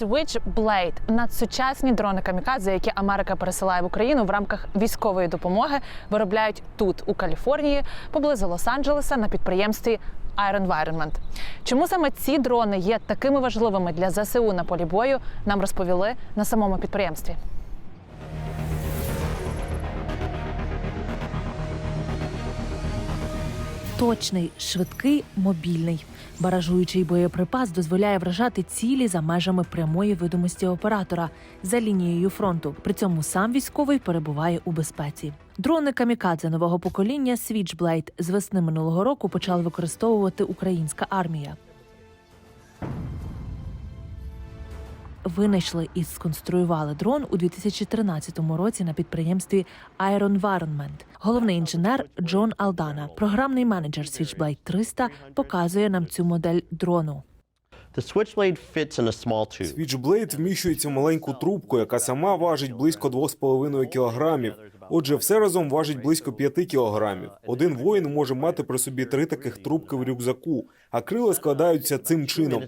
Switchblade – надсучасні дрони камікадзе, які Америка пересилає в Україну в рамках військової допомоги, виробляють тут, у Каліфорнії, поблизу Лос-Анджелеса на підприємстві Iron Environment. Чому саме ці дрони є такими важливими для ЗСУ на полі бою, нам розповіли на самому підприємстві. Точний, швидкий, мобільний. Баражуючий боєприпас дозволяє вражати цілі за межами прямої видимості оператора за лінією фронту. При цьому сам військовий перебуває у безпеці. Дрони камікадзе нового покоління Switchblade з весни минулого року почала використовувати українська армія. Винайшли і сконструювали дрон у 2013 році на підприємстві Iron Environment. Головний інженер Джон Алдана, програмний менеджер Switchblade 300, показує нам цю модель дрону. Switchblade fits in a small tube. Свічблейд вміщується в маленьку трубку, яка сама важить близько 2,5 кілограмів. Отже, все разом важить близько 5 кілограмів. Один воїн може мати при собі три таких трубки в рюкзаку, а крила складаються цим чином.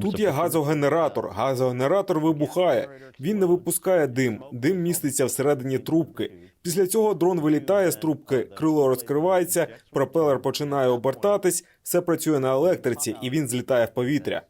Тут є газогенератор. Газогенератор вибухає. Він не випускає дим. Дим міститься всередині трубки. Після цього дрон вилітає з трубки, крило розкривається, пропелер починає обертатись, все працює на електриці, і він злітає в повітря.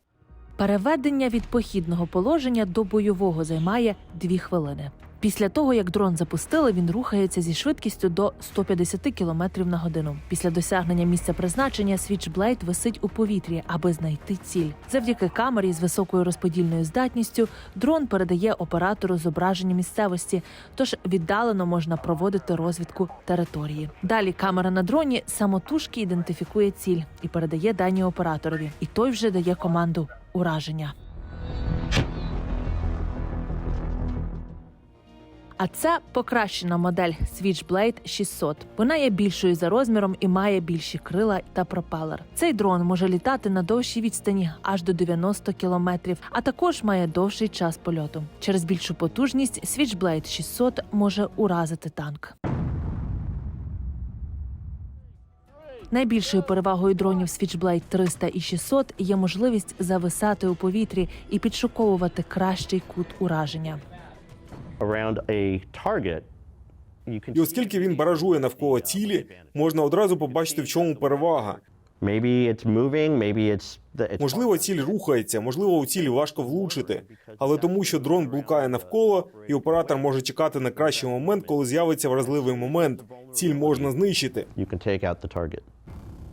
Переведення від похідного положення до бойового займає дві хвилини. Після того, як дрон запустили, він рухається зі швидкістю до 150 км на годину. Після досягнення місця призначення Switchblade висить у повітрі, аби знайти ціль. Завдяки камері з високою розподільною здатністю дрон передає оператору зображення місцевості, тож віддалено можна проводити розвідку території. Далі камера на дроні самотужки ідентифікує ціль і передає дані операторові. І той вже дає команду ураження. А це покращена модель Switchblade 600. Вона є більшою за розміром і має більші крила та пропелер. Цей дрон може літати на довшій відстані аж до 90 кілометрів, а також має довший час польоту. Через більшу потужність Switchblade 600 може уразити танк. Найбільшою перевагою дронів Switchblade 300 і 600 є можливість зависати у повітрі і підшуковувати кращий кут ураження. І оскільки він баражує навколо цілі, можна одразу побачити, в чому перевага. Можливо, ціль рухається, можливо, у цілі важко влучити, але тому, що дрон блукає навколо, і оператор може чекати на кращий момент, коли з'явиться вразливий момент. Ціль можна знищити.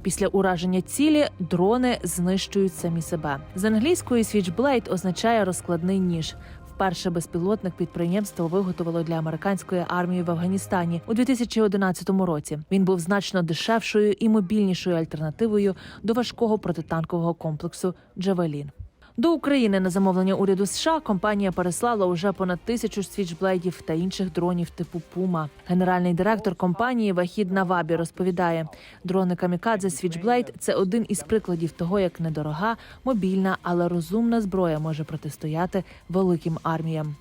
Після ураження цілі дрони знищують самі себе. З англійської Switchblade означає розкладний ніж. Вперше безпілотник підприємство виготовило для американської армії в Афганістані у 2011 році. Він був значно дешевшою і мобільнішою альтернативою до важкого протитанкового комплексу Джавелін. До України на замовлення уряду США компанія переслала уже понад тисячу свічблейдів та інших дронів типу Пума. Генеральний директор компанії Вахід Навабі розповідає: дрони камікадзе Switchblade – це один із прикладів того, як недорога, мобільна, але розумна зброя може протистояти великим арміям.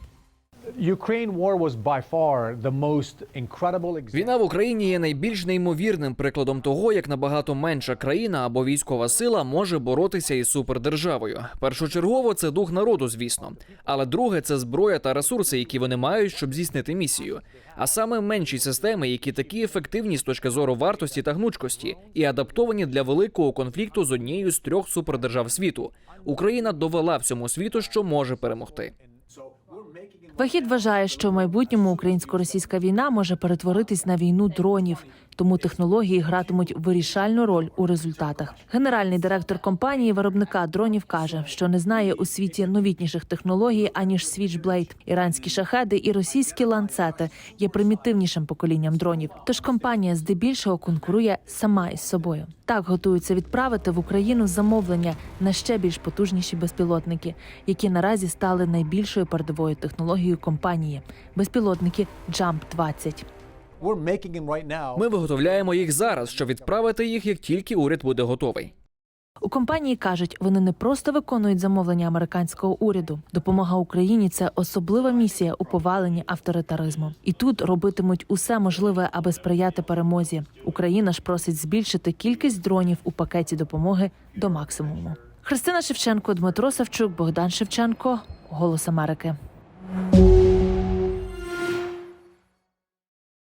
Війна в Україні є найбільш неймовірним прикладом того, як набагато менша країна або військова сила може боротися із супердержавою. Першочергово це дух народу, звісно. Але друге це зброя та ресурси, які вони мають, щоб здійснити місію. А саме менші системи, які такі ефективні з точки зору вартості та гнучкості, і адаптовані для великого конфлікту з однією з трьох супердержав світу. Україна довела всьому світу, що може перемогти. Вахід вважає, що в майбутньому українсько-російська війна може перетворитись на війну дронів, тому технології гратимуть вирішальну роль у результатах. Генеральний директор компанії виробника дронів каже, що не знає у світі новітніших технологій аніж Switchblade. Іранські шахеди і російські ланцети є примітивнішим поколінням дронів. Тож компанія здебільшого конкурує сама із собою. Так готуються відправити в Україну замовлення на ще більш потужніші безпілотники, які наразі стали найбільшою передовою технологією компанії безпілотники Jump 20 We're making them right now. Ми виготовляємо їх зараз, щоб відправити їх, як тільки уряд буде готовий. У компанії кажуть, вони не просто виконують замовлення американського уряду. Допомога Україні це особлива місія у поваленні авторитаризму. І тут робитимуть усе можливе, аби сприяти перемозі. Україна ж просить збільшити кількість дронів у пакеті допомоги до максимуму. Христина Шевченко, Дмитро Савчук, Богдан Шевченко. Голос Америки.